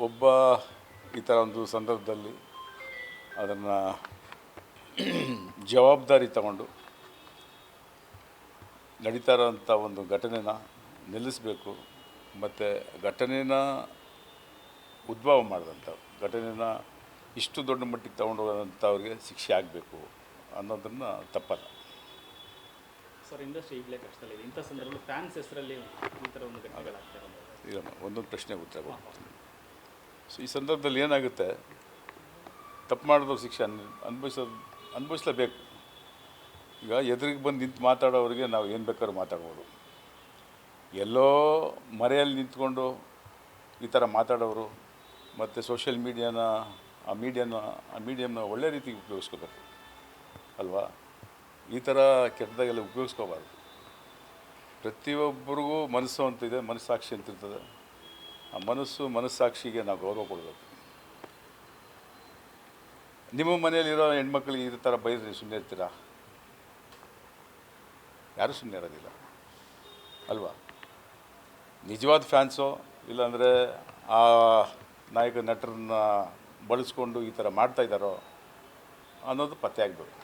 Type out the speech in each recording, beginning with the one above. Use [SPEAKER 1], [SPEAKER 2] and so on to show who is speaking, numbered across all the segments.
[SPEAKER 1] ಒಬ್ಬ ಈ ಥರ ಒಂದು ಸಂದರ್ಭದಲ್ಲಿ ಅದನ್ನು ಜವಾಬ್ದಾರಿ ತಗೊಂಡು ನಡೀತಾ ಇರೋಂಥ ಒಂದು ಘಟನೆನ ನಿಲ್ಲಿಸಬೇಕು. ಮತ್ತು ಘಟನೆನ ಉದ್ಭವ ಮಾಡಿದಂಥ ಘಟನೆನ ಇಷ್ಟು ದೊಡ್ಡ ಮಟ್ಟಿಗೆ ತೊಗೊಂಡೋಗೋದಂಥವ್ರಿಗೆ ಶಿಕ್ಷೆ ಆಗಬೇಕು ಅನ್ನೋದನ್ನು ತಪ್ಪಲ್ಲ.
[SPEAKER 2] ಸರ್ ಇಂಡಸ್ಟ್ರಿ ಈಗಲೇ ಕಷ್ಟದಲ್ಲಿದೆ. ಇಂಥ ಸಂದರ್ಭದಲ್ಲಿ ಫ್ಯಾನ್ಸ್ ಹೆಸರಲ್ಲಿ ಈ ಥರ ಒಂದು
[SPEAKER 1] ಇರಮ್ಮ ಒಂದೊಂದು ಪ್ರಶ್ನೆಗೆ ಉತ್ತರ ಕೊಡ್ತೀನಿ. ಸೊ ಈ ಸಂದರ್ಭದಲ್ಲಿ ಏನಾಗುತ್ತೆ? ತಪ್ಪು ಮಾಡಿದವ್ರು ಶಿಕ್ಷೆ, ಅನ್ ಅನುಭವಿಸೋದು ಅನುಭವಿಸ್ಲೇಬೇಕು. ಈಗ ಎದುರಿಗೆ ಬಂದು ನಿಂತು ಮಾತಾಡೋರಿಗೆ ನಾವು ಏನು ಬೇಕಾದ್ರೂ ಮಾತಾಡ್ಬೋದು. ಎಲ್ಲೋ ಮರೆಯಲ್ಲಿ ನಿಂತ್ಕೊಂಡು ಈ ಥರ ಮಾತಾಡೋರು ಮತ್ತು ಸೋಷಿಯಲ್ ಮೀಡಿಯಾನ, ಆ ಮೀಡಿಯಾನ, ಆ ಮೀಡಿಯಮ್ನ ಒಳ್ಳೆ ರೀತಿ ಉಪಯೋಗಿಸ್ಕೋಬೇಕು. ಅಲ್ವಾ? ಈ ಥರ ಕೆಟ್ಟದಾಗೆಲ್ಲ ಉಪಯೋಗಿಸ್ಕೋಬಾರ್ದು. ಪ್ರತಿಯೊಬ್ಬರಿಗೂ ಮನಸ್ಸು ಅಂತ ಇದೆ, ಮನಸ್ಸಾಕ್ಷಿ ಅಂತ ಇರ್ತದೆ. ಆ ಮನಸ್ಸು ಮನಸ್ಸಾಕ್ಷಿಗೆ ನಾವು ಗೌರವ ಕೊಡಬೇಕು. ನಿಮ್ಮ ಮನೆಯಲ್ಲಿರೋ ಹೆಣ್ಮಕ್ಳಿಗೆ ಈ ಥರ ಬೈದ್ರಿ ಸುಮ್ಮನೆ ಇರ್ತೀರಾ? ಯಾರೂ ಸುಮ್ಮನೆ ಇರೋದಿಲ್ಲ. ಅಲ್ವಾ? ನಿಜವಾದ ಫ್ಯಾನ್ಸೋ, ಇಲ್ಲಾಂದರೆ ಆ ನಾಯಕ ನಟರನ್ನ ಬಳಸ್ಕೊಂಡು ಈ ಥರ ಮಾಡ್ತಾ ಇದ್ದಾರೋ ಅನ್ನೋದು ಪತ್ತೆ ಆಗಬೇಕು.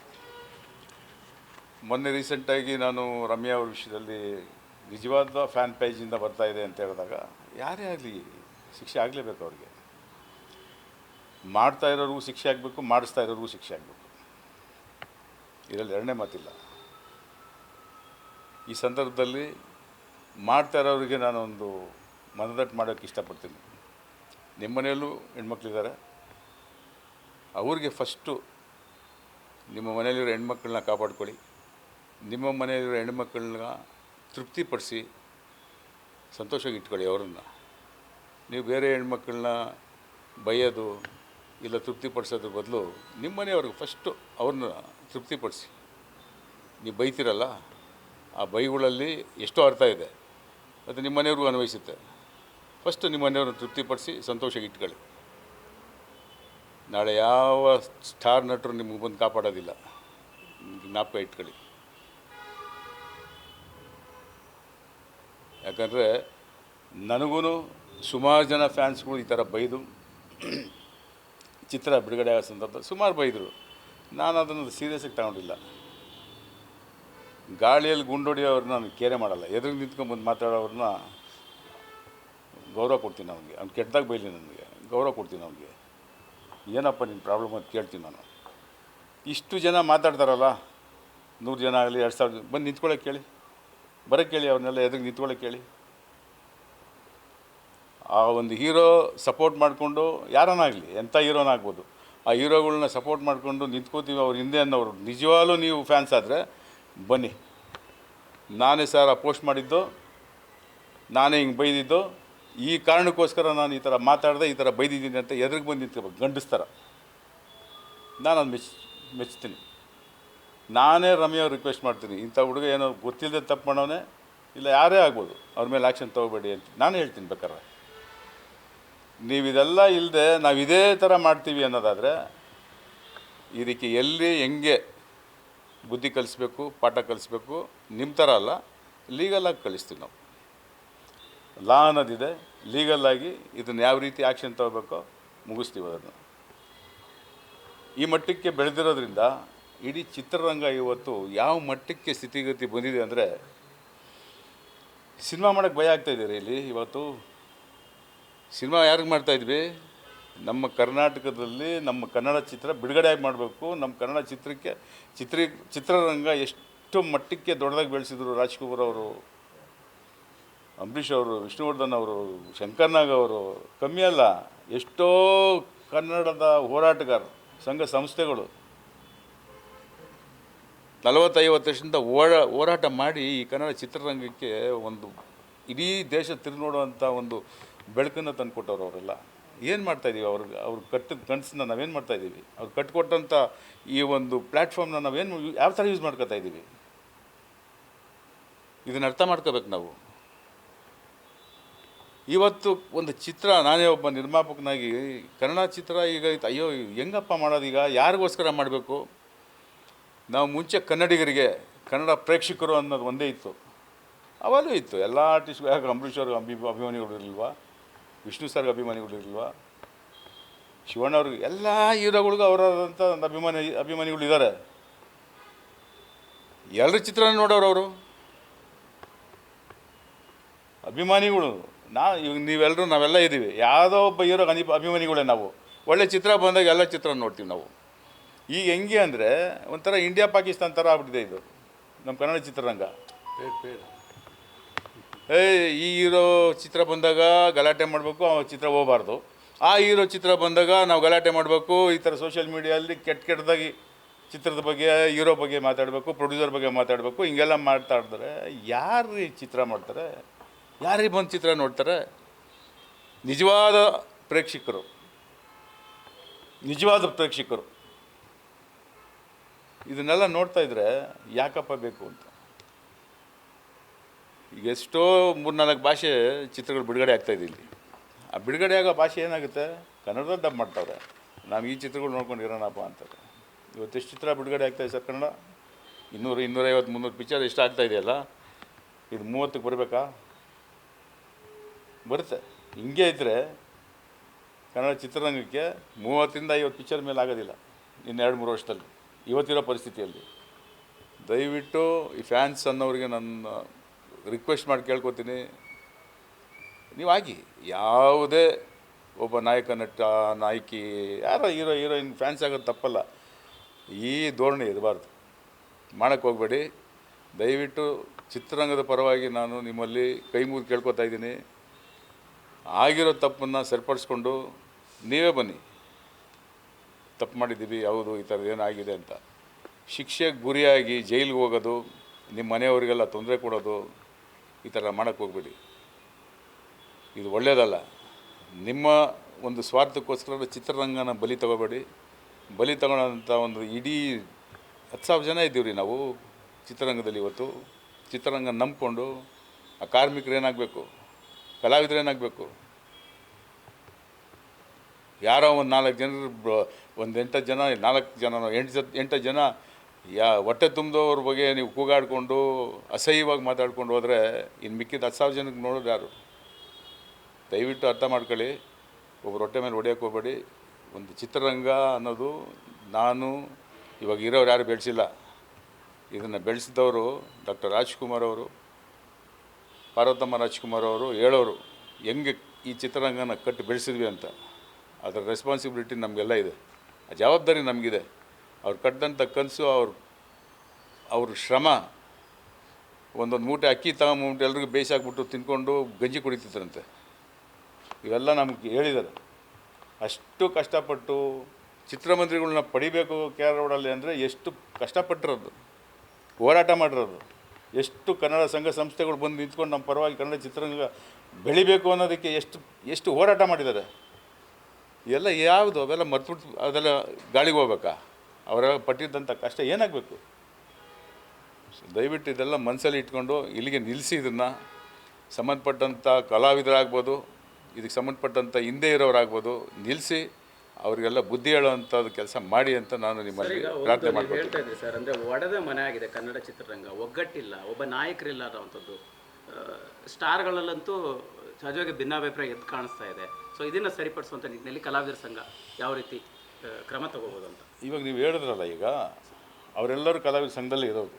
[SPEAKER 1] ಮೊನ್ನೆ ರೀಸೆಂಟಾಗಿ ನಾನು ರಮ್ಯಾ ಅವ್ರ ವಿಷಯದಲ್ಲಿ ನಿಜವಾದ ಫ್ಯಾನ್ ಪೇಜಿಂದ ಬರ್ತಾ ಇದೆ ಅಂತ ಹೇಳಿದಾಗ ಯಾರೇ ಆಗಲಿ ಶಿಕ್ಷೆ ಆಗಲೇಬೇಕು ಅವ್ರಿಗೆ. ಮಾಡ್ತಾ ಇರೋರಿಗೂ ಶಿಕ್ಷೆ ಆಗಬೇಕು, ಮಾಡಿಸ್ತಾ ಇರೋರಿಗೂ ಶಿಕ್ಷೆ ಆಗಬೇಕು. ಇದರಲ್ಲಿ ಎರಡನೇ ಮಾತಿಲ್ಲ. ಈ ಸಂದರ್ಭದಲ್ಲಿ ಮಾಡ್ತಾ ಇರೋರಿಗೆ ನಾನೊಂದು ಮನದಟ್ಟು ಮಾಡೋಕ್ಕೆ ಇಷ್ಟಪಡ್ತೀನಿ. ನಿಮ್ಮ ಮನೆಯಲ್ಲೂ ಹೆಣ್ಮಕ್ಳಿದ್ದಾರೆ. ಅವ್ರಿಗೆ ಫಸ್ಟು ನಿಮ್ಮ ಮನೆಯಲ್ಲಿರೋ ಹೆಣ್ಮಕ್ಳನ್ನ ಕಾಪಾಡ್ಕೊಳ್ಳಿ. ನಿಮ್ಮ ಮನೆಯಲ್ಲಿರೋ ಹೆಣ್ಮಕ್ಳನ್ನ ತೃಪ್ತಿಪಡಿಸಿ ಸಂತೋಷವಾಗಿ ಇಟ್ಕೊಳ್ಳಿ ಅವರನ್ನು. ನೀವು ಬೇರೆ ಹೆಣ್ಮಕ್ಳನ್ನ ಬಯ್ಯೋದು ಇಲ್ಲ ತೃಪ್ತಿಪಡಿಸೋದ್ರ ಬದಲು ನಿಮ್ಮ ಮನೆಯವ್ರಿಗೆ ಫಸ್ಟು ಅವ್ರನ್ನ ತೃಪ್ತಿಪಡಿಸಿ. ನೀವು ಬೈತೀರಲ್ಲ, ಆ ಬೈಗಳಲ್ಲಿ ಎಷ್ಟೋ ಅರ್ಥ ಇದೆ, ಅದು ನಿಮ್ಮ ಮನೆಯವ್ರಿಗೂ ಅನ್ವಯಿಸುತ್ತೆ. ಫಸ್ಟು ನಿಮ್ಮ ಮನೆಯವ್ರನ್ನ ತೃಪ್ತಿಪಡಿಸಿ ಸಂತೋಷವಾಗಿ ಇಟ್ಕೊಳ್ಳಿ ನಾಳೆ ಯಾವ ಸ್ಟಾರ್ ನಟರು ನಿಮಗೆ ಬಂದು ಕಾಪಾಡೋದಿಲ್ಲ ಜ್ಞಾಪಕ ಇಟ್ಕೊಳ್ಳಿ. ಯಾಕಂದರೆ ನನಗೂ ಸುಮಾರು ಜನ ಫ್ಯಾನ್ಸ್ಗಳು ಈ ಥರ ಬೈದು ಚಿತ್ರ ಬಿಡುಗಡೆ ಆಗೋ ಸಂದರ್ಭದಲ್ಲಿ ಸುಮಾರು ಬೈದರು. ನಾನು ಅದನ್ನು ಸೀರಿಯಸ್ಸಾಗಿ ತಗೊಂಡಿಲ್ಲ. ಗಾಳಿಯಲ್ಲಿ ಗುಂಡೊಡಿಯೋರನ್ನ ನಾನು ಕೇರೆ ಮಾಡಲ್ಲ. ಎದುರು ನಿಂತ್ಕೊಂಡು ಬಂದು ಮಾತಾಡೋರನ್ನ ಗೌರವ ಕೊಡ್ತೀನಿ ಅವನಿಗೆ ಅವ್ನು ಕೆಟ್ಟದಾಗ ಬೈಲಿ ನನಗೆ. ಗೌರವ ಕೊಡ್ತೀನಿ ಅವನಿಗೆ. ಏನಪ್ಪ ನಿನ್ನ ಪ್ರಾಬ್ಲಮ್ ಅಂತ ಕೇಳ್ತೀನಿ ನಾನು. ಇಷ್ಟು ಜನ ಮಾತಾಡ್ತಾರಲ್ಲ, ನೂರು ಜನ ಆಗಲಿ, ಎರಡು ಸಾವಿರ ಬಂದು ನಿಂತ್ಕೊಳ್ಳೋಕೆ ಕೇಳಿ. ಬರೋಕ್ಕೆ ಕೇಳಿ, ಅವ್ರನ್ನೆಲ್ಲ ಎದುರು ನಿಂತ್ಕೊಳ್ಳೋಕೆ ಕೇಳಿ. ಆ ಒಂದು ಹೀರೋ ಸಪೋರ್ಟ್ ಮಾಡಿಕೊಂಡು ಯಾರನ್ನಾಗಲಿ ಎಂಥ ಹೀರೋನಾಗ್ಬೋದು ಆ ಹೀರೋಗಳನ್ನ ಸಪೋರ್ಟ್ ಮಾಡಿಕೊಂಡು ನಿಂತ್ಕೋತೀವಿ ಅವ್ರ ಹಿಂದೆ ಅನ್ನೋರು. ನಿಜವಾಗ್ಲೂ ನೀವು ಫ್ಯಾನ್ಸ್ ಆದರೆ ಬನ್ನಿ. ನಾನೇ ಸರ್ ಪೋಸ್ಟ್ ಮಾಡಿದ್ದು, ನಾನೇ ಹಿಂಗೆ ಬೈದಿದ್ದು. ಈ ಕಾರಣಕ್ಕೋಸ್ಕರ ನಾನು ಈ ಥರ ಮಾತಾಡಿದೆ, ಈ ಥರ ಬೈದಿದ್ದೀನಿ ಅಂತ ಎದುರಿಗೆ ಬಂದು ನಿಂತ್ಕೋಬೇಕು, ಗಂಡಿಸ್ತಾರ. ನಾನು ಅದು ಮೆಚ್ ಮೆಚ್ತೀನಿ ನಾನೇ ರಮ್ಯ ರಿಕ್ವೆಸ್ಟ್ ಮಾಡ್ತೀನಿ. ಇಂಥ ಹುಡುಗ ಏನೋ ಗೊತ್ತಿಲ್ಲದೆ ತಪ್ಪು ಮಾಡೋನೆ ಇಲ್ಲ ಯಾರೇ ಆಗ್ಬೋದು, ಅವ್ರ ಮೇಲೆ ಆ್ಯಕ್ಷನ್ ತೊಗೋಬೇಡಿ ಅಂತ ನಾನು ಹೇಳ್ತೀನಿ ಬೇಕಾದ್ರೆ. ನೀವು ಇದೆಲ್ಲ ಇಲ್ಲದೆ ನಾವು ಇದೇ ಥರ ಮಾಡ್ತೀವಿ ಅನ್ನೋದಾದರೆ, ಇದಕ್ಕೆ ಎಲ್ಲಿ, ಹೆಂಗೆ ಬುದ್ಧಿ ಕಲಿಸ್ಬೇಕು, ಪಾಠ ಕಲಿಸ್ಬೇಕು ನಿಮ್ಮ ಥರ ಅಲ್ಲ ಲೀಗಲಾಗಿ ಕಲಿಸ್ತೀವಿ ನಾವು. ಲಾ ಅನ್ನೋದಿದೆ ಲೀಗಲ್ಲಾಗಿ ಇದನ್ನು ಯಾವ ರೀತಿ ಆ್ಯಕ್ಷನ್ ತಗೋಬೇಕೋ ಮುಗಿಸ್ತೀವಿ ಅದನ್ನು. ಈ ಮಟ್ಟಕ್ಕೆ ಬೆಳೆದಿರೋದ್ರಿಂದ ಇಡೀ ಚಿತ್ರರಂಗ ಇವತ್ತು ಯಾವ ಮಟ್ಟಕ್ಕೆ ಸ್ಥಿತಿಗತಿ ಬಂದಿದೆ ಅಂದರೆ ಸಿನಿಮಾ ಮಾಡೋಕ್ಕೆ ಭಯ ಆಗ್ತಾಯಿದ್ದೀರಿ ಇಲ್ಲಿ ಇವತ್ತು. ಸಿನಿಮಾ ಯಾರಿಗೆ ಮಾಡ್ತಾಯಿದ್ವಿ ನಮ್ಮ ಕರ್ನಾಟಕದಲ್ಲಿ ನಮ್ಮ ಕನ್ನಡ ಚಿತ್ರ ಬಿಡುಗಡೆಯಾಗಿ ಮಾಡಬೇಕು. ನಮ್ಮ ಕನ್ನಡ ಚಿತ್ರಕ್ಕೆ ಚಿತ್ರೀ ಚಿತ್ರರಂಗ ಎಷ್ಟು ಮಟ್ಟಕ್ಕೆ ದೊಡ್ಡದಾಗಿ ಬೆಳೆಸಿದ್ರು ರಾಜ್ಕುಮಾರ್ ಅವರು, ಅಂಬರೀಷ್ ಅವರು, ವಿಷ್ಣುವರ್ಧನ್ ಅವರು ಶಂಕರ್ನಾಗ್ ಅವರು, ಕಮ್ಮಿ ಅಲ್ಲ, ಎಷ್ಟೋ ಕನ್ನಡದ ಹೋರಾಟಗಾರರು ಸಂಘ ಸಂಸ್ಥೆಗಳು ನಲವತ್ತೈವತ್ತು ವರ್ಷದಿಂದ ಓಡ ಹೋರಾಟ ಮಾಡಿ ಈ ಕನ್ನಡ ಚಿತ್ರರಂಗಕ್ಕೆ ಒಂದು ಇಡೀ ದೇಶ ತಿರುಗಿ ನೋಡುವಂಥ ಒಂದು ಬೆಳಕನ್ನು ತಂದುಕೊಟ್ಟವ್ರು ಅವರೆಲ್ಲ. ಏನು ಮಾಡ್ತಾಯಿದ್ದೀವಿ ಅವ್ರಿಗೆ, ಅವ್ರು ಕಟ್ಟಿದ ಕನಸನ್ನ ನಾವೇನು ಮಾಡ್ತಾಯಿದ್ದೀವಿ ಅವ್ರು ಕಟ್ಟಿಕೊಟ್ಟಂಥ ಈ ಒಂದು ಪ್ಲ್ಯಾಟ್ಫಾರ್ಮ್ನ ನಾವೇನು ಯಾವ ಥರ ಯೂಸ್ ಮಾಡ್ಕೊತಾ ಇದ್ದೀವಿ ಇದನ್ನು ಅರ್ಥ ಮಾಡ್ಕೋಬೇಕು ನಾವು. ಇವತ್ತು ಒಂದು ಚಿತ್ರ, ನಾನೇ ಒಬ್ಬ ನಿರ್ಮಾಪಕನಾಗಿ ಕನ್ನಡ ಚಿತ್ರ ಈಗ ಅಯ್ಯೋ, ಹೆಂಗಪ್ಪ ಮಾಡೋದು ಈಗ ಯಾರಿಗೋಸ್ಕರ ಮಾಡಬೇಕು? ನಾವು ಮುಂಚೆ ಕನ್ನಡಿಗರಿಗೆ, ಕನ್ನಡ ಪ್ರೇಕ್ಷಕರು ಅನ್ನೋದು ಒಂದೇ ಇತ್ತು. ಅವಾಗಲೂ ಇತ್ತು. ಎಲ್ಲ ಆರ್ಟಿಸ್ಟ್ ಯಾಕೆ ಅಂಬರೀಷ್ ಅವ್ರಿಗೆ ಅಭಿ ಅಭಿಮಾನಿಗಳು ಇರಲ್ವಾ ವಿಷ್ಣು ಸರ್ಗೆ ಅಭಿಮಾನಿಗಳು ಶಿವಣ್ಣ ಅವ್ರಿಗೆ ಎಲ್ಲ ಹೀರೋಗಳಿಗೂ ಅವರಾದಂಥ ಒಂದು ಅಭಿಮಾನಿ, ಅಭಿಮಾನಿಗಳು ಇದ್ದಾರೆ ಎಲ್ಲರ ಚಿತ್ರನ ನೋಡೋರು ಅವರು. ಅಭಿಮಾನಿಗಳು. ನಾ ಇವಾಗ ನೀವೆಲ್ಲರೂ ನಾವೆಲ್ಲ ಇದ್ದೀವಿ. ಯಾವುದೋ ಒಬ್ಬ ಹೀರೋ ಅನಿ ಅಭಿಮಾನಿಗಳೇ ನಾವು. ಒಳ್ಳೆ ಚಿತ್ರ ಬಂದಾಗ ಎಲ್ಲ ಚಿತ್ರ ನೋಡ್ತೀವಿ ನಾವು. ಈಗ ಹೆಂಗೆ ಅಂದರೆ ಒಂಥರ ಇಂಡಿಯಾ ಪಾಕಿಸ್ತಾನ ಥರ ಆಗ್ಬಿಟ್ಟಿದೆ ಇದು. ನಮ್ಮ ಕನ್ನಡ ಚಿತ್ರರಂಗ. ಏ ಈ ಹೀರೋ ಚಿತ್ರ ಬಂದಾಗ ಗಲಾಟೆ ಮಾಡಬೇಕು ಆ ಚಿತ್ರ ಹೋಗಬಾರ್ದು. ಆ ಹೀರೋ ಚಿತ್ರ ಬಂದಾಗ ನಾವು ಗಲಾಟೆ ಮಾಡಬೇಕು ಈ ಥರ ಸೋಷಿಯಲ್ ಮೀಡಿಯಲ್ಲಿ ಕೆಟ್ಟ ಕೆಟ್ಟದಾಗಿ ಚಿತ್ರದ ಬಗ್ಗೆ ಹೀರೋ ಬಗ್ಗೆ ಮಾತಾಡಬೇಕು ಪ್ರೊಡ್ಯೂಸರ್ ಬಗ್ಗೆ ಮಾತಾಡಬೇಕು ಹಿಂಗೆಲ್ಲ ಮಾತಾಡಿದ್ರೆ ಯಾರು ಈ ಚಿತ್ರ ಮಾಡ್ತಾರೆ? ಯಾರಿಗೆ ಬಂದು ಚಿತ್ರ ನೋಡ್ತಾರೆ? ನಿಜವಾದ ಪ್ರೇಕ್ಷಕರು. ನಿಜವಾದ ಪ್ರೇಕ್ಷಕರು. ಇದನ್ನೆಲ್ಲ ನೋಡ್ತಾ ಇದ್ರೆ ಯಾಕಪ್ಪ ಬೇಕು ಅಂತ. ಈಗ ಎಷ್ಟೋ ಮೂರ್ನಾಲ್ಕು ಭಾಷೆ ಚಿತ್ರಗಳು ಬಿಡುಗಡೆ ಆಗ್ತಾಯಿದೆ ಇಲ್ಲಿ. ಆ ಬಿಡುಗಡೆ ಆಗೋ ಭಾಷೆ ಏನಾಗುತ್ತೆ? ಕನ್ನಡದಲ್ಲಿ ಡಬ್ ಮಾಡ್ತಾವ್ರೆ. ನಾವು ಈ ಚಿತ್ರಗಳು ನೋಡ್ಕೊಂಡು ಇರೋಣಪ್ಪ ಅಂತಾರೆ. ಇವತ್ತು ಎಷ್ಟು ಚಿತ್ರ ಬಿಡುಗಡೆ ಆಗ್ತಾಯಿದೆ ಸರ್ ಕನ್ನಡ? ಇನ್ನೂರು, ಇನ್ನೂರೈವತ್ತು, ಮುನ್ನೂರು ಪಿಕ್ಚರ್ ಎಷ್ಟು ಆಗ್ತಾ ಇದೆಯಲ್ಲ? ಇದು ಮೂವತ್ತಕ್ಕೆ ಬರಬೇಕಾ? ಬರುತ್ತೆ. ಹಿಂಗೆ ಇದ್ದರೆ ಕನ್ನಡ ಚಿತ್ರರಂಗಕ್ಕೆ ಮೂವತ್ತರಿಂದ ಐವತ್ತು ಪಿಕ್ಚರ್ ಮೇಲೆ ಆಗೋದಿಲ್ಲ. ಇನ್ನು ಎರಡು, ಮೂರು ವರ್ಷದಲ್ಲಿ. ಇವತ್ತಿರೋ ಪರಿಸ್ಥಿತಿಯಲ್ಲಿ. ದಯವಿಟ್ಟು ಈ ಫ್ಯಾನ್ಸ್ ಅನ್ನೋರಿಗೆ ನನ್ನ ರಿಕ್ವೆಸ್ಟ್ ಮಾಡಿ ಕೇಳ್ಕೊತೀನಿ. ನೀವು ಯಾವುದೇ ಒಬ್ಬ ನಾಯಕ, ನಟ, ನಾಯಕಿ, ಯಾರೋ ಹೀರೋ, ಹೀರೋಯಿನ್, ಫ್ಯಾನ್ಸ್ ಆಗೋದು ತಪ್ಪಲ್ಲ. ಈ ಧೋರಣೆ ಇರಬಾರ್ದು. ಮಾಡೋಕ್ಕೆ ಹೋಗಬೇಡಿ. ದಯವಿಟ್ಟು ಚಿತ್ರರಂಗದ ಪರವಾಗಿ ನಾನು ನಿಮ್ಮಲ್ಲಿ ಕೈ ಮುಗಿದು ಕೇಳ್ಕೊತಾ ಇದ್ದೀನಿ. ಆಗಿರೋ ತಪ್ಪನ್ನು ಸರಿಪಡಿಸ್ಕೊಂಡು ನೀವೇ ಬನ್ನಿ. ತಪ್ಪು ಮಾಡಿದ್ದೀವಿ ಯಾವುದು ಈ ಥರದ್ದು ಏನಾಗಿದೆ ಅಂತ. ಶಿಕ್ಷೆಗೆ ಗುರಿಯಾಗಿ ಜೈಲಿಗೆ ಹೋಗೋದು, ನಿಮ್ಮ ಮನೆಯವರಿಗೆಲ್ಲ ತೊಂದರೆ ಕೊಡೋದು, ಈ ಥರ ಮಾಡೋಕ್ಕೆ ಹೋಗ್ಬೇಡಿ. ಇದು ಒಳ್ಳೆಯದಲ್ಲ ನಿಮ್ಮ ಒಂದು ಸ್ವಾರ್ಥಕ್ಕೋಸ್ಕರ ಚಿತ್ರರಂಗನ ಬಲಿ ತಗೋಬೇಡಿ. ಬಲಿ ತಗೊಳ್ಳೋಂಥ ಒಂದು ಇಡೀ ಹತ್ತು ಸಾವಿರ ಜನ ಇದ್ದೀವಿ ರೀ ನಾವು ಚಿತ್ರರಂಗದಲ್ಲಿ ಇವತ್ತು. ಚಿತ್ರರಂಗ ನಂಬಿಕೊಂಡು ಆ ಕಾರ್ಮಿಕರು ಏನಾಗಬೇಕು, ಕಲಾವಿದರು ಏನಾಗಬೇಕು ಯಾರೋ ಒಂದು ನಾಲ್ಕು ಜನರು ಒಂದು ಎಂಟು ಜನ, ನಾಲ್ಕು ಜನ, ಎಂಟು ಜ, ಎಂಟು ಜನ, ಯಾ, ಹೊಟ್ಟೆ ತುಂಬಿದವ್ರ ಬಗ್ಗೆ ನೀವು ಕೂಗಾಡಿಕೊಂಡು, ಅಸಹ್ಯವಾಗಿ ಮಾತಾಡ್ಕೊಂಡು ಹೋದರೆ ಇನ್ನು ಮಿಕ್ಕಿದ ಹತ್ತು ಸಾವಿರ ಜನಕ್ಕೆ ನೋಡೋದು ಯಾರು? ದಯವಿಟ್ಟು ಅರ್ಥ ಮಾಡ್ಕೊಳ್ಳಿ. ಒಬ್ಬರು ಹೊಟ್ಟೆ ಮೇಲೆ ಹೊಡೆಯೋಕೆ ಹೋಗಬೇಡಿ. ಒಂದು ಚಿತ್ರರಂಗ ಅನ್ನೋದು ನಾನು ಇವಾಗ ಇರೋರು ಯಾರು ಬೆಳೆಸಿಲ್ಲ. ಇದನ್ನು ಬೆಳೆಸಿದವರು ಡಾಕ್ಟರ್ ರಾಜ್ಕುಮಾರ್ ಅವರು, ಪಾರ್ವತಮ್ಮ ರಾಜ್ಕುಮಾರ್ ಅವರು ಹೇಳೋರು, ಹೆಂಗೆ ಈ ಚಿತ್ರರಂಗನ ಕಟ್ಟಿ ಬೆಳೆಸಿದ್ವಿ ಅಂತ. ಅದರ ರೆಸ್ಪಾನ್ಸಿಬಿಲಿಟಿ ನಮಗೆಲ್ಲ ಇದೆ. ಆ ಜವಾಬ್ದಾರಿ ನಮಗಿದೆ. ಅವ್ರು ಕಟ್ಟಿದಂಥ ಕನಸು, ಅವ್ರ ಅವ್ರ ಶ್ರಮ, ಒಂದೊಂದು ಮೂಟೆ ಅಕ್ಕಿ ತಗೊಂಬಿಟ್ಟು ಎಲ್ರಿಗೂ ಬೇಯಿಸಾಕ್ಬಿಟ್ಟು ತಿನ್ಕೊಂಡು ಗಂಜಿ ಕುಡಿತಿದ್ರಂತೆ. ಇವೆಲ್ಲ ನಮಗೆ ಹೇಳಿದ್ದಾರೆ ಅಷ್ಟು ಕಷ್ಟಪಟ್ಟು ಚಿತ್ರಮಂದಿರಗಳನ್ನ ಪಡಿಬೇಕು ಕೆ ರೋಡಲ್ಲಿ ಅಂದರೆ ಎಷ್ಟು ಕಷ್ಟಪಟ್ಟಿರೋದು. ಹೋರಾಟ ಮಾಡಿರೋದು. ಎಷ್ಟು ಕನ್ನಡ ಸಂಘ ಸಂಸ್ಥೆಗಳು ಬಂದು ನಿಂತ್ಕೊಂಡು ನಮ್ಮ ಪರವಾಗಿ ಕನ್ನಡ ಚಿತ್ರರಂಗ ಬೆಳಿಬೇಕು ಅನ್ನೋದಕ್ಕೆ ಎಷ್ಟು ಎಷ್ಟು ಹೋರಾಟ ಮಾಡಿದ್ದಾರೆ. ಎಲ್ಲ ಯಾವುದು ಅವೆಲ್ಲ ಮರ್ತ್ಬಿಟ್ಟು ಅದೆಲ್ಲ ಗಾಳಿಗೆ ಹೋಗ್ಬೇಕಾ? ಅವರ ಪಟ್ಟಿದ್ದಂಥ ಕಷ್ಟ ಏನಾಗಬೇಕು? ದಯವಿಟ್ಟು ಇದೆಲ್ಲ ಮನಸ್ಸಲ್ಲಿ ಇಟ್ಕೊಂಡು ಇಲ್ಲಿಗೆ ನಿಲ್ಲಿಸಿ ಇದನ್ನು. ಸಂಬಂಧಪಟ್ಟಂಥ ಕಲಾವಿದರಾಗ್ಬೋದು ಇದಕ್ಕೆ ಸಂಬಂಧಪಟ್ಟಂಥ ಹಿಂದೆ ಇರೋರಾಗ್ಬೋದು ನಿಲ್ಲಿಸಿ ಅವರಿಗೆಲ್ಲ ಬುದ್ಧಿ ಹೇಳುವಂಥದ್ದು ಕೆಲಸ ಮಾಡಿ ಅಂತ ನಾನು ನಿಮ್ಮಲ್ಲಿ ಪ್ರಾರ್ಥನೆ
[SPEAKER 2] ನೀವು ಹೇಳ್ತಾ ಇದ್ದೀನಿ ಸರ್ ಅಂದ್ರೆ ಒಡೆದ ಮನೆ ಆಗಿದೆ ಕನ್ನಡ ಚಿತ್ರರಂಗ ಒಗ್ಗಟ್ಟಿಲ್ಲ ಒಬ್ಬ ನಾಯಕರಿಲ್ಲ ಅನ್ನೋವಂಥದ್ದು. ಸ್ಟಾರ್ಗಳಲ್ಲಂತೂ ಸಹಜವಾಗಿ ಭಿನ್ನಾಭಿಪ್ರಾಯ ಎದ್ದು ಕಾಣಿಸ್ತಾ ಇದೆ. ಸೊ ಇದನ್ನು ಸರಿಪಡಿಸುವಂಥ ನಿಟ್ಟಿನಲ್ಲಿ ಕಲಾವಿದರ ಸಂಘ ಯಾವ ರೀತಿ ಕ್ರಮ ತಗೋಬೋದು ಅಂತ?
[SPEAKER 1] ಇವಾಗ ನೀವು ಹೇಳಿದ್ರಲ್ಲ ಈಗ, ಅವರೆಲ್ಲರೂ ಕಲಾವಿದ ಸಂಘದಲ್ಲಿ ಇರೋದು.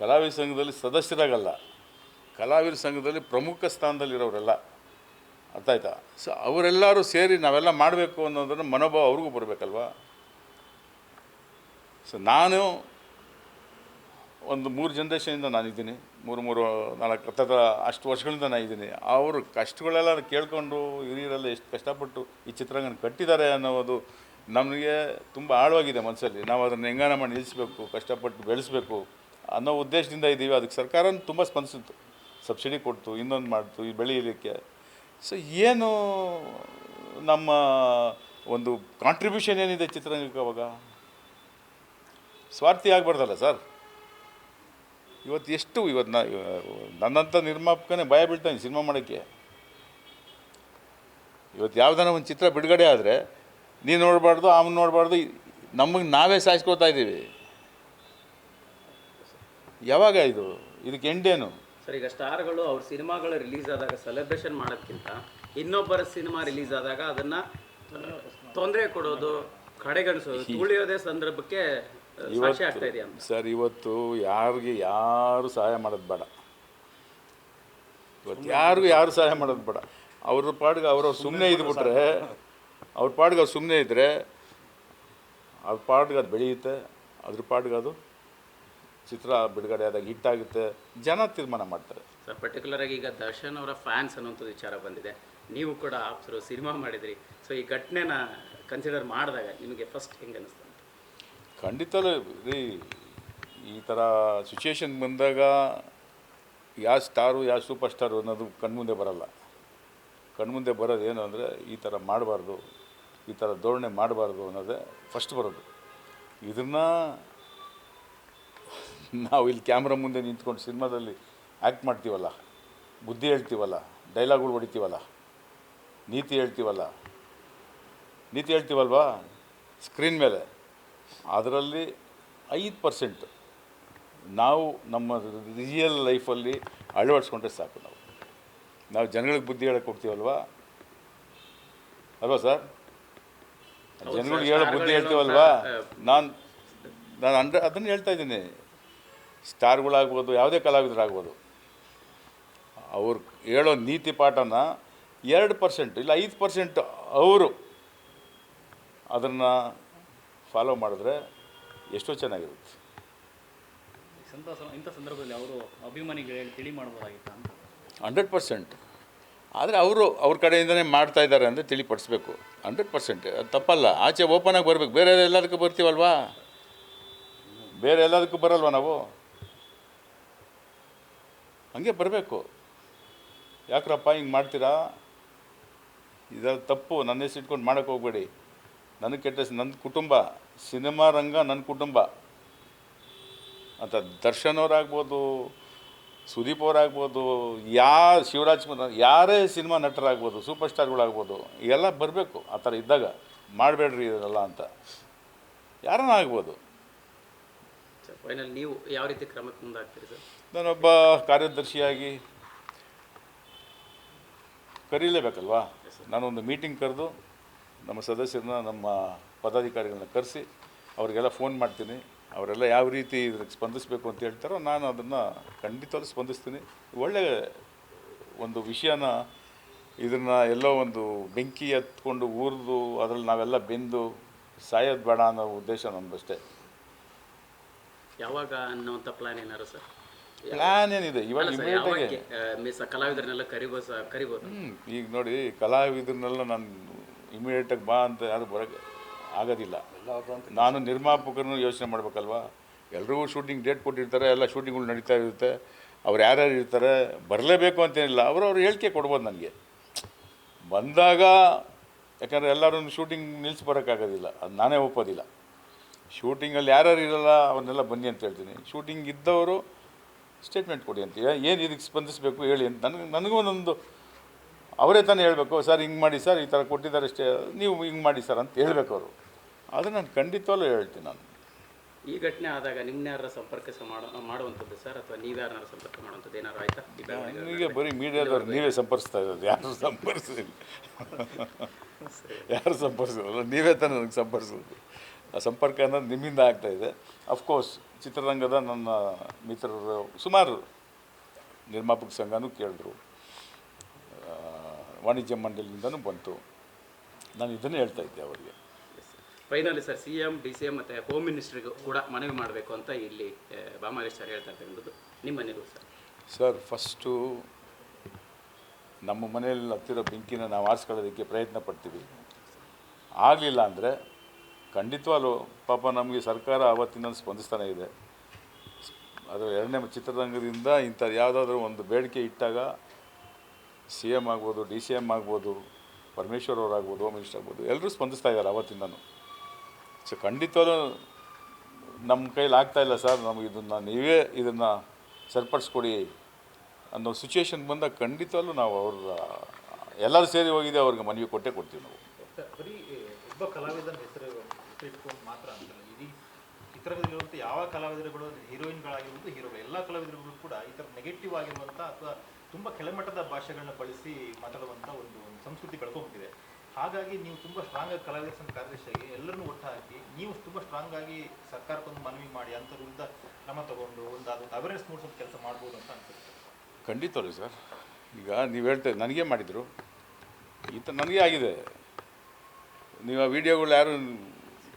[SPEAKER 1] ಕಲಾವಿದ ಸಂಘದಲ್ಲಿ ಸದಸ್ಯರಾಗಲ್ಲ. ಕಲಾವಿದ ಸಂಘದಲ್ಲಿ ಪ್ರಮುಖ ಸ್ಥಾನದಲ್ಲಿರೋರೆಲ್ಲ ಅರ್ಥ ಆಯ್ತಾ? ಸೊ ಅವರೆಲ್ಲರೂ ಸೇರಿ ನಾವೆಲ್ಲ ಮಾಡಬೇಕು ಅನ್ನೋದನ್ನು ಮನೋಭಾವ ಅವ್ರಿಗೂ ಬರಬೇಕಲ್ವಾ? ಸೊ ನಾನು ಒಂದು ಮೂರು ಜನ್ರೇಷನಿಂದ ನಾನಿದ್ದೀನಿ. ಮೂರು ಮೂರು, ನಾಲ್ಕು, ಹತ್ತತ್ರ ಅಷ್ಟು ವರ್ಷಗಳಿಂದ ನಾನು ಇದ್ದೀನಿ ಅವರು ಕಷ್ಟಗಳೆಲ್ಲ ಕೇಳಿಕೊಂಡು ಹಿರಿಯರೆಲ್ಲ ಎಷ್ಟು ಕಷ್ಟಪಟ್ಟು ಈ ಚಿತ್ರರಂಗನ ಕಟ್ಟಿದ್ದಾರೆ ಅನ್ನೋದು ನಮಗೆ ತುಂಬ ಆಳವಾಗಿದೆ ಮನಸ್ಸಲ್ಲಿ. ನಾವು ಅದನ್ನು ಹೆಂಗಾನ ಮಾಡಿ ನಿಲ್ಲಿಸಬೇಕು, ಕಷ್ಟಪಟ್ಟು ಬೆಳೆಸಬೇಕು ಅನ್ನೋ ಉದ್ದೇಶದಿಂದ ಇದ್ದೀವಿ ಅದಕ್ಕೆ ಸರ್ಕಾರ ತುಂಬ ಸ್ಪಂದಿಸಿತ್ತು. ಸಬ್ಸಿಡಿ ಕೊಡ್ತು, ಇನ್ನೊಂದು ಮಾಡ್ತು, ಈ ಬೆಳೆಯಲಿಕ್ಕೆ ಸೊ ಏನು ನಮ್ಮ ಒಂದು ಕಾಂಟ್ರಿಬ್ಯೂಷನ್ ಏನಿದೆ ಚಿತ್ರರಂಗಕ್ಕೆ ಅವಾಗ? ಸ್ವಾರ್ಥಿ ಆಗಬಾರ್ದಲ್ಲ ಸರ್? ಇವತ್ತು ಎಷ್ಟು ಇವತ್ತು ನಾ ನನ್ನಂಥ ನಿರ್ಮಾಪಕನೇ ಭಯ ಬೀಳ್ತಾನೆ ಸಿನಿಮಾ ಮಾಡೋಕ್ಕೆ. ಇವತ್ತು ಯಾವ್ದಾನ ಒಂದು ಚಿತ್ರ ಬಿಡುಗಡೆ ಆದರೆ ನೀ ನೋಡಬಾರ್ದು ಅವನು ನೋಡಬಾರ್ದು ನಮಗೆ ನಾವೇ ಸಾಯಿಸ್ಕೊತಾ ಇದ್ದೀವಿ. ಯಾವಾಗ ಇದು? ಇದಕ್ಕೆ ಎಂಡೇನು
[SPEAKER 2] ಸರ್ ಈಗ ಸ್ಟಾರ್ಗಳು ಅವ್ರ ಸಿನಿಮಾಗಳು ರಿಲೀಸ್ ಆದಾಗ ಸೆಲೆಬ್ರೇಷನ್ ಮಾಡೋದಕ್ಕಿಂತ ಇನ್ನೊಬ್ಬರ ಸಿನಿಮಾ ರಿಲೀಸ್ ಆದಾಗ ಅದನ್ನ ತೊಂದರೆ ಕೊಡೋದು ಕಡೆಗಣಿಸೋದು ತುಳಿಯೋದೇ ಸಂದರ್ಭಕ್ಕೆ
[SPEAKER 1] ಸರ್ ಇವತ್ತು ಯಾರಿಗೆ ಯಾರು ಸಹಾಯ ಮಾಡೋದು ಬೇಡ. ಇವತ್ತು ಯಾರಿಗೂ ಯಾರು ಸಹಾಯ ಮಾಡೋದು ಬೇಡ. ಅವ್ರ ಪಾಡ್ಗೆ ಅವರು ಸುಮ್ಮನೆ ಇದ್ಬಿಟ್ರೆ ಅವ್ರ ಪಾಡ್ಗೆ ಅವ್ರು ಸುಮ್ಮನೆ ಇದ್ದರೆ ಅವ್ರ ಪಾಡ್ಗೆ ಅದು ಬೆಳೆಯುತ್ತೆ ಅದ್ರ ಪಾಡ್ಗೆ ಅದು ಚಿತ್ರ ಬಿಡುಗಡೆ ಆದಾಗ ಹಿಟ್ಟಾಗುತ್ತೆ ಜನ ತೀರ್ಮಾನ ಮಾಡ್ತಾರೆ.
[SPEAKER 2] ಸರ್ ಪರ್ಟಿಕ್ಯುಲರ್ ಆಗಿ ಈಗ ದರ್ಶನ್ ಅವರ ಫ್ಯಾನ್ಸ್ ಅನ್ನೋಂಥದ್ದು ವಿಚಾರ ಬಂದಿದೆ. ನೀವು ಕೂಡ ಆಪ್ಸರು ಸಿನಿಮಾ ಮಾಡಿದ್ರಿ. ಸೊ ಈ ಘಟನೆನ ಕನ್ಸಿಡರ್ ಮಾಡಿದಾಗ ನಿಮಗೆ ಫಸ್ಟ್ ಹೆಂಗೆ ಅನಿಸ್ತು?
[SPEAKER 1] ಖಂಡಿತಲೂ ರೀ, ಈ ಥರ ಸಿಚುಯೇಷನ್ ಬಂದಾಗ ಯಾವ ಸ್ಟಾರು ಯಾವ ಸೂಪರ್ ಸ್ಟಾರು ಅನ್ನೋದು ಕಣ್ಮುಂದೆ ಬರಲ್ಲ. ಕಣ್ಮುಂದೆ ಬರೋದು ಏನು ಅಂದರೆ, ಈ ಥರ ಮಾಡಬಾರ್ದು, ಈ ಥರ ಧೋರಣೆ ಮಾಡಬಾರ್ದು ಅನ್ನೋದೇ ಫಸ್ಟ್ ಬರೋದು. ಇದನ್ನು ನಾವು ಇಲ್ಲಿ ಕ್ಯಾಮ್ರಾ ಮುಂದೆ ನಿಂತ್ಕೊಂಡು ಸಿನಿಮಾದಲ್ಲಿ ಆ್ಯಕ್ಟ್ ಮಾಡ್ತೀವಲ್ಲ, ಬುದ್ಧಿ ಹೇಳ್ತೀವಲ್ಲ ಡೈಲಾಗ್ಗಳು ಹೊಡಿತೀವಲ್ಲ, ನೀತಿ ಹೇಳ್ತೀವಲ್ಲ, ನೀತಿ ಹೇಳ್ತೀವಲ್ವಾ? ಸ್ಕ್ರೀನ್ ಮೇಲೆ. ಅದರಲ್ಲಿ ಐದು ಪರ್ಸೆಂಟ್ ನಾವು ನಮ್ಮ ರಿಯಲ್ ಲೈಫಲ್ಲಿ ಅಳವಡಿಸ್ಕೊಂಡ್ರೆ ಸಾಕು ನಾವು. ನಾವು ಜನಗಳಿಗೆ ಬುದ್ಧಿ ಹೇಳಕ್ಕೆ ಹೋಗ್ತೀವಲ್ವಾ? ಅಲ್ವಾ ಸರ್? ಜನಗಳಿಗೆ ಹೇಳೋ ಬುದ್ಧಿ ಹೇಳ್ತೀವಲ್ವಾ? ನಾನು ನಾನು ಅಂಡ್ರೆ ಅದನ್ನು ಹೇಳ್ತಾ ಇದ್ದೀನಿ. ಸ್ಟಾರ್ಗಳಾಗ್ಬೋದು ಯಾವುದೇ ಕಲಾವಿದರಾಗ್ಬೋದು. ಅವ್ರು ಹೇಳೋ ನೀತಿ ಪಾಠನ ಎರಡು ಪರ್ಸೆಂಟ್ ಇಲ್ಲ ಐದು ಪರ್ಸೆಂಟ್ ಅವರು ಅದನ್ನು ಫಾಲೋ ಮಾಡಿದ್ರೆ ಎಷ್ಟೋ ಚೆನ್ನಾಗಿರುತ್ತೆ.
[SPEAKER 3] ಸಂತೋಷ ಇಂಥ ಸಂದರ್ಭದಲ್ಲಿ ಅವರು ಅಭಿಮಾನಿಗಳು ತಿಳಿ ಮಾಡ್ಬೋದಾಗಿತ್ತ ಅಂತ.
[SPEAKER 1] Hundred percent. ಆದರೆ ಅವರು ಅವ್ರ ಕಡೆಯಿಂದನೇ ಮಾಡ್ತಾ ಇದ್ದಾರೆ ಅಂದರೆ ತಿಳಿಪಡಿಸ್ಬೇಕು. Hundred percent. ಅದು ತಪ್ಪಲ್ಲ. ಆಚೆ ಓಪನ್ ಆಗಿ ಬರಬೇಕು. ಬೇರೆ ಎಲ್ಲದಕ್ಕೂ ಬರ್ತೀವಲ್ವಾ? ಬೇರೆ ಎಲ್ಲದಕ್ಕೂ ಬರಲ್ವಾ ನಾವು? ಹಂಗೆ ಬರಬೇಕು. ಯಾಕ್ರಪ್ಪ ಹಿಂಗೆ ಮಾಡ್ತೀರಾ? ಇದು ತಪ್ಪು. ನನ್ನ ಹೆಸರು ಇಟ್ಕೊಂಡು ಮಾಡೋಕ್ಕೆ ಹೋಗಬೇಡಿ. ನನಗೆ ಕೆಟ್ಟ ನನ್ನ ಕುಟುಂಬ ಸಿನಿಮಾ ರಂಗ ನನ್ನ ಕುಟುಂಬ. ಅಂತ ದರ್ಶನ್ ಅವರಾಗ್ಬೋದು ಸುದೀಪ್ ಅವರಾಗ್ಬೋದು ಯಾರು ಶಿವರಾಜ್ ಕುಮಾರ್ ಯಾರೇ ಸಿನಿಮಾ ನಟರಾಗ್ಬೋದು ಸೂಪರ್ ಸ್ಟಾರ್ಗಳಾಗ್ಬೋದು ಎಲ್ಲ ಬರಬೇಕು ಆ ಥರ ಇದ್ದಾಗ ಮಾಡಬೇಡ್ರಿ ಇದನ್ನೆಲ್ಲ ಅಂತ. ಯಾರನ್ನ ಆಗ್ಬೋದು?
[SPEAKER 2] ನೀವು ಯಾವ ರೀತಿ ಕ್ರಮಕ್ಕೆ ಮುಂದಾಗ್ತೀರಿ ಸರ್?
[SPEAKER 1] ನಾನೊಬ್ಬ ಕಾರ್ಯದರ್ಶಿಯಾಗಿ ಕರೀಲೇಬೇಕಲ್ವಾ? ನಾನೊಂದು ಮೀಟಿಂಗ್ ಕರೆದು ನಮ್ಮ ಸದಸ್ಯರನ್ನ ನಮ್ಮ ಪದಾಧಿಕಾರಿಗಳನ್ನ ಕರೆಸಿ ಅವರಿಗೆಲ್ಲ ಫೋನ್ ಮಾಡ್ತೀನಿ. ಅವರೆಲ್ಲ ಯಾವ ರೀತಿ ಇದಕ್ಕೆ ಸ್ಪಂದಿಸಬೇಕು ಅಂತ ಹೇಳ್ತಾರೋ ನಾನು ಅದನ್ನು ಖಂಡಿತವಾಗ್ಲೂ ಸ್ಪಂದಿಸ್ತೀನಿ. ಒಳ್ಳೆಯ ಒಂದು ವಿಷಯನ ಇದನ್ನು ಎಲ್ಲೋ ಒಂದು ಬೆಂಕಿ ಎತ್ಕೊಂಡು ಊರಿದು ಅದರಲ್ಲಿ ನಾವೆಲ್ಲ ಬೆಂದು ಸಾಯೋದು ಬೇಡ ಅನ್ನೋ ಉದ್ದೇಶ ನಮ್ಮದಷ್ಟೇ
[SPEAKER 2] ಯಾವಾಗ ಅನ್ನೋಂಥ ಪ್ಲಾನ್ ಏನಾರು ಸರ್?
[SPEAKER 1] ಪ್ಲ್ಯಾನ್ ಏನಿದೆ? ಇವಾಗ ಇಮಿಡಿಯೇಟಾಗಿ
[SPEAKER 2] ಕಲಾವಿದರನ್ನೆಲ್ಲ ಕರಿಬೋದು? ಕರಿಬೋದು.
[SPEAKER 1] ಈಗ ನೋಡಿ ಕಲಾವಿದರನ್ನೆಲ್ಲ ನಾನು ಇಮಿಡಿಯೇಟಾಗಿ ಬಾ ಅಂತ ಯಾರು ಬರೋಕ್ಕೆ ಆಗೋದಿಲ್ಲ. ನಾನು ನಿರ್ಮಾಪಕರನ್ನು ಯೋಚನೆ ಮಾಡಬೇಕಲ್ವಾ? ಎಲ್ರಿಗೂ ಶೂಟಿಂಗ್ ಡೇಟ್ ಕೊಟ್ಟಿರ್ತಾರೆ ಎಲ್ಲ ಶೂಟಿಂಗ್ಗಳು ನಡೀತಾ ಇರುತ್ತೆ. ಅವ್ರು ಯಾರ್ಯಾರು ಇರ್ತಾರೆ ಬರಲೇಬೇಕು ಅಂತೇನಿಲ್ಲ. ಅವರು ಅವ್ರು ಹೇಳಿಕೆ ಕೊಡ್ಬೋದು ನನಗೆ. ಬಂದಾಗ ಯಾಕಂದರೆ ಎಲ್ಲರೂ ಶೂಟಿಂಗ್ ನಿಲ್ಲಿಸಿ ಬರೋಕ್ಕಾಗೋದಿಲ್ಲ ಅದು ನಾನೇ ಒಪ್ಪೋದಿಲ್ಲ. ಶೂಟಿಂಗಲ್ಲಿ ಯಾರ್ಯಾರು ಇರಲ್ಲ ಅವನ್ನೆಲ್ಲ ಬನ್ನಿ ಅಂತ ಹೇಳ್ತೀನಿ. ಶೂಟಿಂಗ್ ಇದ್ದವರು ಸ್ಟೇಟ್ಮೆಂಟ್ ಕೊಡಿ ಅಂತ. ಏನು ಇದಕ್ಕೆ ಸ್ಪಂದಿಸಬೇಕು ಹೇಳಿ ಅಂತ. ನನಗೆ ನನಗೂ ಒಂದೊಂದು ಅವರೇ ತಾನೇ ಹೇಳಬೇಕು ಸರ್ ಹಿಂಗೆ ಮಾಡಿ ಸರ್ ಈ ಥರ ಕೊಟ್ಟಿದ್ದಾರೆ ಅಷ್ಟೇ ನೀವು ಹಿಂಗೆ ಮಾಡಿ ಸರ್ ಅಂತ ಹೇಳಬೇಕು ಅವರು. ಆದರೆ ನಾನು ಖಂಡಿತವಾಗ್ಲೂ ಹೇಳ್ತೀನಿ ನಾನು.
[SPEAKER 2] ಈ ಘಟನೆ ಆದಾಗ ನಿಮ್ಮನ್ನಾರ ಸಂಪರ್ಕ ಮಾಡುವಂಥದ್ದು ಸರ್ ಅಥವಾ ನೀವು ಯಾರನ್ನಾರು ಸಂಪರ್ಕ ಮಾಡುವಂಥದ್ದು ಏನಾರು ಆಯ್ತಾ? ಈ ಬೆಳವಣಿಗೆ
[SPEAKER 1] ನನಗೆ ಬರೀ ಮೀಡಿಯಾದವ್ರು ನೀವೇ ಸಂಪರ್ಸ್ತಾ ಇರೋದು ಯಾರು ಸಂಪರ್ಸಿಲ್ಲ ಯಾರು ಸಂಪರ್ಸಿಲ್ಲ ನೀವೇ ತಾನೇ ನನಗೆ ಸಂಪರ್ಸೋದು ಆ ಸಂಪರ್ಕ ಅನ್ನೋದು ನಿಮ್ಮಿಂದ ಆಗ್ತಾ ಇದೆ. ಅಫ್ಕೋರ್ಸ್ ಚಿತ್ರರಂಗದ ನನ್ನ ಮಿತ್ರರು ಸುಮಾರು ನಿರ್ಮಾಪಕ ಸಂಘನೂ ಕೇಳಿದ್ರು. ವಾಣಿಜ್ಯ ಮಂಡಳಿಯಿಂದನೂ ಬಂತು. ನಾನು ಇದನ್ನೇ ಹೇಳ್ತಾ ಇದ್ದೆ ಅವರಿಗೆ.
[SPEAKER 2] Finally sir C M D C M ಮತ್ತು ಹೋಮ್ ಮಿನಿಸ್ಟ್ರಿಗೂ ಕೂಡ ಮನವಿ ಮಾಡಬೇಕು ಅಂತ ಇಲ್ಲಿ ಆ, ಬಾಮಾರಿ ಸರ್ ಹೇಳ್ತಾ ಇರ್ತಕ್ಕಂಥದ್ದು ನಿಮ್ಮ ನಿಲುವು ಸರ್.
[SPEAKER 1] ಸರ್ ಫಸ್ಟು ನಮ್ಮ ಮನೆಯಲ್ಲಿ ಹತ್ತಿರೋ ಬೆಂಕಿನ ನಾವು ಆರಿಸ್ಕೊಳ್ಳೋದಕ್ಕೆ ಪ್ರಯತ್ನ ಪಡ್ತೀವಿ. ಆಗಲಿಲ್ಲ ಅಂದರೆ ಖಂಡಿತವಾಗ್ಲೂ ಪಾಪ ನಮಗೆ ಸರ್ಕಾರ ಆವತ್ತಿನ ಸ್ಪಂದಿಸ್ತಾನೆ ಇದೆ. ಅದು ಎರಡನೇ ಚಿತ್ರರಂಗದಿಂದ ಇಂಥ ಯಾವುದಾದ್ರೂ ಒಂದು ಬೇಡಿಕೆ ಇಟ್ಟಾಗ ಸಿ ಎಂ ಆಗ್ಬೋದು, ಡಿ ಸಿ ಎಂ ಆಗ್ಬೋದು, ಪರಮೇಶ್ವರ್ ಅವರಾಗ್ಬೋದು, ಹೋಮ್ ಮಿನಿಸ್ಟರ್ ಆಗ್ಬೋದು, ಎಲ್ಲರೂ ಸ್ಪಂದಿಸ್ತಾ ಇದ್ದಾರೆ ಅವತ್ತಿಂದನೂ. ಸೊ ಖಂಡಿತವಾಗ್ಲೂ ನಮ್ಮ ಕೈಲಿ ಆಗ್ತಾ ಇಲ್ಲ ಸರ್, ನಮಗೆ ಇದನ್ನು ನೀವೇ ಇದನ್ನು ಸರಿಪಡಿಸ್ಕೊಡಿ ಅನ್ನೋ ಸಿಚುವೇಶನ್ ಬಂದಾಗ ಖಂಡಿತವಾಗ್ಲೂ ನಾವು ಅವ್ರ, ಎಲ್ಲರೂ ಸೇರಿ ಹೋಗಿದೆ ಅವ್ರಿಗೆ ಮನವಿ ಕೊಟ್ಟೇ ಕೊಡ್ತೀವಿ ನಾವು.
[SPEAKER 4] ಒಬ್ಬ ಕಲಾವಿದನ ಹೆಸರು ಮಾತ್ರ ಯಾವ ಕಲಾವಿದರುಗಳು, ಹೀರೋಯಿನ್ಗಳಾಗಿರ್ಬೋದು, ಹೀರೋಗಳು, ಎಲ್ಲ ಕಲಾವಿದರುಗಳು ಕೂಡ ಈ ಥರ ನೆಗೆಟಿವ್ ಆಗಿರುವಂಥ ಅಥವಾ ತುಂಬ ಕೆಳಮಟ್ಟದ ಭಾಷೆಗಳನ್ನ ಬಳಸಿ ಮಾತಾಡುವಂಥ ಒಂದು ಸಂಸ್ಕೃತಿ ಬೆಳ್ಕೊಂಡ್ಬಿಟ್ಟಿದೆ ಹಾಗಾಗಿ ನೀವು ತುಂಬ ಸ್ಟ್ರಾಂಗ್ ಆಗಿ ಕಲಾವಿದ ಸಂಘ ಕಾರ್ಯದರ್ಶಿಯಾಗಿ ಎಲ್ಲರನ್ನೂ ಒಟ್ಟು ಹಾಕಿ ನೀವು ತುಂಬ ಸ್ಟ್ರಾಂಗ್ ಆಗಿ ಸರ್ಕಾರಕ್ಕೊಂದು ಮನವಿ ಮಾಡಿ ಅಂಥವ್ರ ವಿರುದ್ಧ ಕ್ರಮ ತಗೊಂಡು ಒಂದು ಅದೊಂದು ಅವೇರ್ನೆಸ್ ಮೂಡಿಸೋ ಕೆಲಸ ಮಾಡ್ಬೋದು ಅಂತ ಅನ್ಸುತ್ತೆ.
[SPEAKER 1] ರೀ ಸರ್. ಈಗ ನೀವು ಹೇಳ್ತೇವೆ ನನಗೆ ಮಾಡಿದರು. ಈ ನನಗೇ ಆಗಿದೆ. ನೀವು ಆ ವಿಡಿಯೋಗಳು ಯಾರು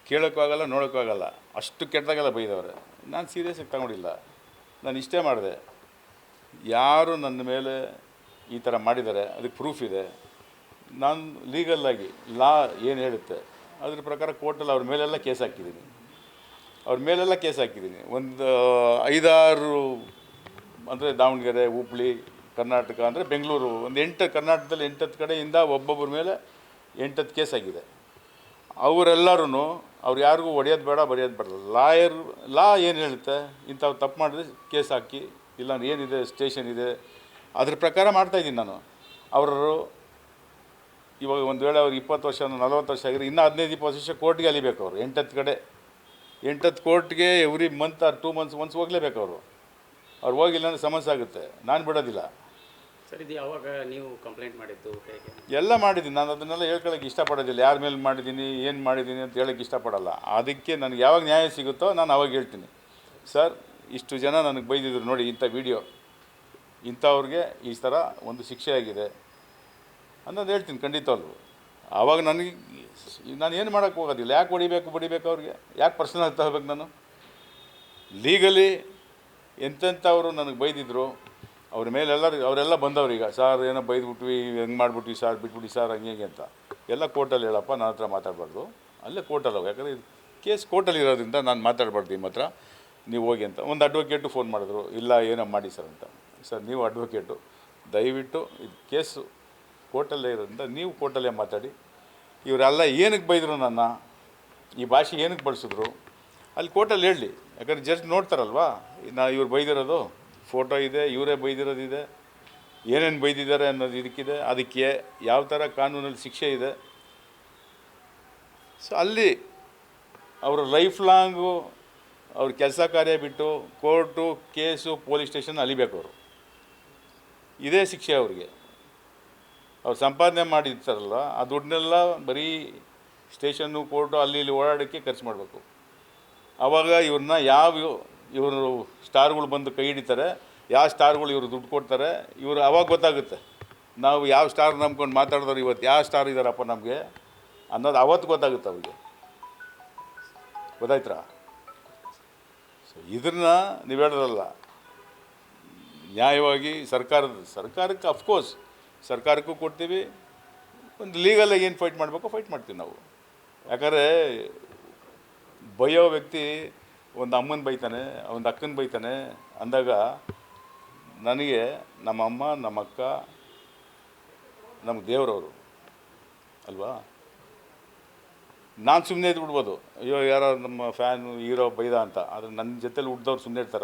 [SPEAKER 1] ಕೇಳೋಕ್ಕೂ ಆಗಲ್ಲ ನೋಡೋಕ್ಕೂ ಆಗಲ್ಲ ಅಷ್ಟು ಕೆಟ್ಟದಾಗೆಲ್ಲ ಬೈದವ್ರೆ. ನಾನು ಸೀರಿಯಸ್ಸಾಗಿ ತಗೊಂಡಿಲ್ಲ. ನಾನು ಇಷ್ಟೇ ಮಾಡಿದೆ. ಯಾರು ನನ್ನ ಮೇಲೆ ಈ ಥರ ಮಾಡಿದ್ದಾರೆ, ಅದಕ್ಕೆ ಪ್ರೂಫ್ ಇದೆ. ನಾನು ಲೀಗಲ್ಲಾಗಿ ಲಾ ಏನು ಹೇಳುತ್ತೆ, ಅದ್ರ ಪ್ರಕಾರ ಕೋರ್ಟಲ್ಲಿ ಅವ್ರ ಮೇಲೆಲ್ಲ ಕೇಸ್ ಹಾಕಿದ್ದೀನಿ. ಅವ್ರ ಮೇಲೆಲ್ಲ ಕೇಸ್ ಹಾಕಿದ್ದೀನಿ. ಒಂದು, ಐದಾರು ಅಂದರೆ ದಾವಣಗೆರೆ ಹುಬ್ಳಿ ಕರ್ನಾಟಕ ಅಂದರೆ ಬೆಂಗಳೂರು, ಒಂದು ಎಂಟು, ಕರ್ನಾಟಕದಲ್ಲಿ ಎಂಟತ್ತು ಕಡೆಯಿಂದ ಒಬ್ಬೊಬ್ಬರ ಮೇಲೆ ಎಂಟತ್ತು ಕೇಸ್ ಆಗಿದೆ. ಅವರೆಲ್ಲರೂ ಅವ್ರು ಯಾರಿಗೂ ಹೊಡೆಯೋದು ಬೇಡ, ಬರೆಯೋದು ಬೇಡ. ಲಾಯರ್ ಲಾ ಏನು ಹೇಳುತ್ತೆ, ಇಂಥವ್ರು ತಪ್ಪು ಮಾಡಿದ್ರೆ ಕೇಸ್ ಹಾಕಿ ಇಲ್ಲಾಂದ್ರೆ ಏನಿದೆ ಸ್ಟೇಷನ್ ಇದೆ. ಅದ್ರ ಪ್ರಕಾರ ಮಾಡ್ತಾಯಿದ್ದೀನಿ ನಾನು. ಅವರು ಇವಾಗ ಒಂದು ವೇಳೆ ಅವ್ರು ಇಪ್ಪತ್ತು ವರ್ಷ ನಲ್ವತ್ತು ವರ್ಷ ಆಗಿದ್ರೆ ಇನ್ನೂ ಹದಿನೈದು ಇಪ್ಪತ್ತು ವರ್ಷ ಕೋರ್ಟ್ಗೆ ಅಲಿಬೇಕು ಅವರು. ಎಂಟತ್ತು ಕಡೆ ಎಂಟತ್ತು ಕೋರ್ಟ್ಗೆ every month or two months once ಹೋಗಲೇಬೇಕು ಅವರು. ಅವ್ರು ಹೋಗಿಲ್ಲ ಅಂದರೆ ಸಮಸ್ಯೆ ಆಗುತ್ತೆ. ನಾನು ಬಿಡೋದಿಲ್ಲ.
[SPEAKER 2] ಸರ್ ಇದು ಯಾವಾಗ ನೀವು ಕಂಪ್ಲೇಂಟ್ ಮಾಡಿದ್ದು ಹೇಗೆ?
[SPEAKER 1] ಎಲ್ಲ ಮಾಡಿದ್ದೀನಿ. ನಾನು ಅದನ್ನೆಲ್ಲ ಹೇಳ್ಕೊಳ್ಳೋಕೆ ಇಷ್ಟಪಡೋದಿಲ್ಲ. ಯಾರ ಮೇಲೆ ಮಾಡಿದ್ದೀನಿ ಏನು ಮಾಡಿದ್ದೀನಿ ಅಂತ ಹೇಳೋಕ್ಕೆ ಇಷ್ಟಪಡಲ್ಲ. ಅದಕ್ಕೆ ನನಗೆ ಯಾವಾಗ ನ್ಯಾಯ ಸಿಗುತ್ತೋ ನಾನು ಅವಾಗ ಹೇಳ್ತೀನಿ. ಸರ್ ಇಷ್ಟು ಜನ ನನಗೆ ಬೈದಿದ್ರು ನೋಡಿ ಇಂಥ ವಿಡಿಯೋ. ಇಂಥವ್ರಿಗೆ ಈ ಥರ ಒಂದು ಶಿಕ್ಷೆ ಆಗಿದೆ ಅನ್ನೋದು ಹೇಳ್ತೀನಿ ಖಂಡಿತವಲ್ಲು ಆವಾಗ ನನಗೆ ನಾನು ಏನು ಮಾಡೋಕ್ಕೆ ಹೋಗೋದಿಲ್ಲ. ಯಾಕೆ ಹೊಡಿಬೇಕು, ಬಡಿಬೇಕು ಅವ್ರಿಗೆ? ಯಾಕೆ ಪರ್ಸನಲ್ ತಗೋಬೇಕು ನಾನು? ಲೀಗಲಿ ಎಂತೆಂಥವರು ನನಗೆ ಬೈದಿದ್ರು. ಅವ್ರ ಮೇಲೆ ಎಲ್ಲರೂ, ಅವರೆಲ್ಲ ಬಂದವ್ರು ಈಗ. ಸಾರ್, ಏನೋ ಬೈದ್ಬಿಟ್ವಿ, ಹೆಂಗೆ ಮಾಡ್ಬಿಟ್ವಿ ಸಾರ್, ಬಿಟ್ಬಿಡಿ ಸಾರ್, ಹಂಗೆ ಹೇಗೆ ಅಂತ. ಎಲ್ಲ ಕೋರ್ಟಲ್ಲಿ ಹೇಳಪ್ಪ, ನನ್ನ ಹತ್ರ ಮಾತಾಡಬಾರ್ದು. ಅಲ್ಲೇ ಕೋರ್ಟಲ್ಲಿ ಹೋಗಿ. ಯಾಕಂದರೆ ಕೇಸ್ ಕೋರ್ಟಲ್ಲಿ ಇರೋದ್ರಿಂದ ನಾನು ಮಾತಾಡಬಾರ್ದು ನಿಮ್ಮ ಹತ್ರ. ನೀವು ಹೋಗಿ ಅಂತ. ಒಂದು ಅಡ್ವೊಕೇಟು ಫೋನ್ ಮಾಡಿದ್ರು, ಇಲ್ಲ, ಏನೋ ಮಾಡಿ ಸರ್ ಅಂತ. ಸರ್, ನೀವು ಅಡ್ವೊಕೇಟು ದಯವಿಟ್ಟು ಇದು ಕೇಸು ಕೋರ್ಟಲ್ಲೇ ಇರೋದ್ರಿಂದ ನೀವು ಕೋರ್ಟಲ್ಲೇ ಮಾತಾಡಿ. ಇವರೆಲ್ಲ ಏನಕ್ಕೆ ಬೈದರು ನನ್ನ? ಈ ಭಾಷೆ ಏನಕ್ಕೆ ಬಳಸಿದ್ರು? ಅಲ್ಲಿ ಕೋರ್ಟಲ್ಲಿ ಹೇಳಲಿ ಯಾಕಂದ್ರೆ ಜಸ್ಟ್ ನೋಡ್ತಾರಲ್ವಾ? ನಾ ಇವ್ರು ಬೈದಿರೋದು ಫೋಟೋ ಇದೆ, ಇವರೇ ಬೈದಿರೋದಿದೆ ಏನೇನು ಬೈದಿದ್ದಾರೆ ಅನ್ನೋದು ಇದಕ್ಕಿದೆ. ಅದಕ್ಕೆ ಯಾವ ಥರ ಕಾನೂನಲ್ಲಿ ಶಿಕ್ಷೆ ಇದೆ. ಸೊ ಅಲ್ಲಿ ಅವರು ಲೈಫ್ ಲಾಂಗು ಅವ್ರ ಕೆಲಸ ಕಾರ್ಯ ಬಿಟ್ಟು ಕೋರ್ಟು ಕೇಸು ಪೊಲೀಸ್ ಸ್ಟೇಷನ್ ಅಲಿಬೇಕು ಅವರು. ಇದೇ ಶಿಕ್ಷೆ ಅವ್ರಿಗೆ. ಅವ್ರು ಸಂಪಾದನೆ ಮಾಡಿರ್ತಾರಲ್ಲ, ಆ ದುಡ್ಡನ್ನೆಲ್ಲ ಬರೀ ಸ್ಟೇಷನ್ನು, ಕೋರ್ಟು ಅಲ್ಲಿ ಇಲ್ಲಿ ಓಡಾಡೋಕ್ಕೆ ಖರ್ಚು ಮಾಡಬೇಕು. ಆವಾಗ ಇವ್ರನ್ನ ಯಾವ ಇವರು ಸ್ಟಾರ್ಗಳು ಬಂದು ಕೈ ಹಿಡಿತಾರೆ, ಯಾವ ಸ್ಟಾರ್ಗಳು ಇವರು ದುಡ್ಡು ಕೊಡ್ತಾರೆ, ಇವರು ಅವಾಗ ಗೊತ್ತಾಗುತ್ತೆ. ನಾವು ಯಾವ ಸ್ಟಾರ್ ನಂಬ್ಕೊಂಡು ಮಾತಾಡಿದವ್ರು ಇವತ್ತು, ಯಾವ ಸ್ಟಾರ್ ಇದ್ದಾರಪ್ಪ ನಮಗೆ ಅನ್ನೋದು ಅವತ್ತು ಗೊತ್ತಾಗುತ್ತೆ ಅವ್ರಿಗೆ. ಗೊತ್ತಾಯ್ತಾ ಇದನ್ನ ನೀವು ಹೇಳಿದ್ರಲ್ಲ. ನ್ಯಾಯವಾಗಿ ಸರ್ಕಾರದ, ಸರ್ಕಾರಕ್ಕೆ ಅಫ್ಕೋರ್ಸ್ ಸರ್ಕಾರಕ್ಕೂ ಕೊಡ್ತೀವಿ, ಒಂದು ಲೀಗಲಾಗಿ ಏನು ಫೈಟ್ ಮಾಡಬೇಕೋ ಫೈಟ್ ಮಾಡ್ತೀವಿ ನಾವು. ಯಾಕಂದರೆ ಬೈಯೋ ವ್ಯಕ್ತಿ ಒಂದು ಅಮ್ಮನ ಬೈತಾನೆ, ಒಂದು ಅಕ್ಕನ ಬೈತಾನೆ ಅಂದಾಗ ನನಗೆ ನಮ್ಮ ಅಮ್ಮ, ನಮ್ಮ ಅಕ್ಕ ನಮ್ಗೆ ದೇವರವರು, ಅಲ್ವಾ? ನಾನು ಸುಮ್ಮನೆ ಇದ್ದು ಬಿಡ್ಬೋದು. ಅಯ್ಯೋ, ಯಾರೋ ನಮ್ಮ ಫ್ಯಾನು ಹೀರೋ ಬೈದ ಅಂತ. ಆದರೆ ನನ್ನ ಜೊತೆಲಿ ಹುಡ್ದವ್ರು ಸುಮ್ಮನೆ ಇರ್ತಾರ?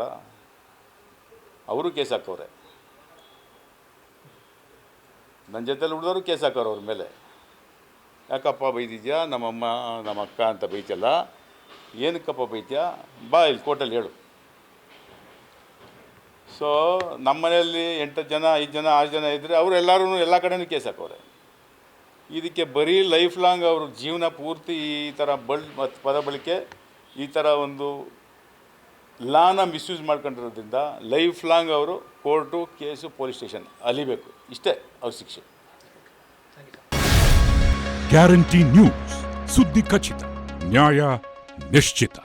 [SPEAKER 1] ಅವರು ಕೇಸ್ ಹಾಕೋರೆ ನನ್ನ ಜೊತೆಲಿ ಹುಡ್ದವ್ರು ಕೇಸ್ ಹಾಕೋರು ಅವ್ರ ಮೇಲೆ. ಯಾಕಪ್ಪ ಬೈದಿದ್ಯಾ? ನಮ್ಮಮ್ಮ ನಮ್ಮ ಅಕ್ಕ ಅಂತ ಬೈತಲ್ಲ ಏನಕ್ಕಪ್ಪ ಬೈತ್ಯಾ? ಬಾ ಇಲ್ಲಿ ಕೋರ್ಟಲ್ಲಿ ಹೇಳು. ಸೊ ನಮ್ಮ ಮನೆಯಲ್ಲಿ ಎಂಟು ಜನ, ಐದು ಜನ, ಆರು ಜನ ಇದ್ದರೆ ಅವರು ಎಲ್ಲರೂ ಎಲ್ಲ ಕಡೆಯೂ ಕೇಸ್ ಹಾಕವ್ರೆ. ಇದಕ್ಕೆ ಬರೀ ಲೈಫ್ ಲಾಂಗ್ ಅವ್ರ ಜೀವನ ಪೂರ್ತಿ ಈ ಥರ ಬಳ್ ಪದ ಬಳಕೆ ಈ ಥರ ಒಂದು ಲಾನ ಮಿಸ್ಯೂಸ್ ಮಾಡ್ಕೊಂಡಿರೋದ್ರಿಂದ ಲೈಫ್ ಲಾಂಗ್ ಅವರು ಕೋರ್ಟು ಕೇಸು ಪೊಲೀಸ್ ಸ್ಟೇಷನ್ ಅಲಿಬೇಕು. ಇಷ್ಟೇ ಅವ್ರ ಶಿಕ್ಷೆ.
[SPEAKER 5] ಗ್ಯಾರಂಟಿ ನ್ಯೂಸ್ ಸುದ್ದಿ ಖಚಿತ ನ್ಯಾಯ ನಿಶ್ಚಿತ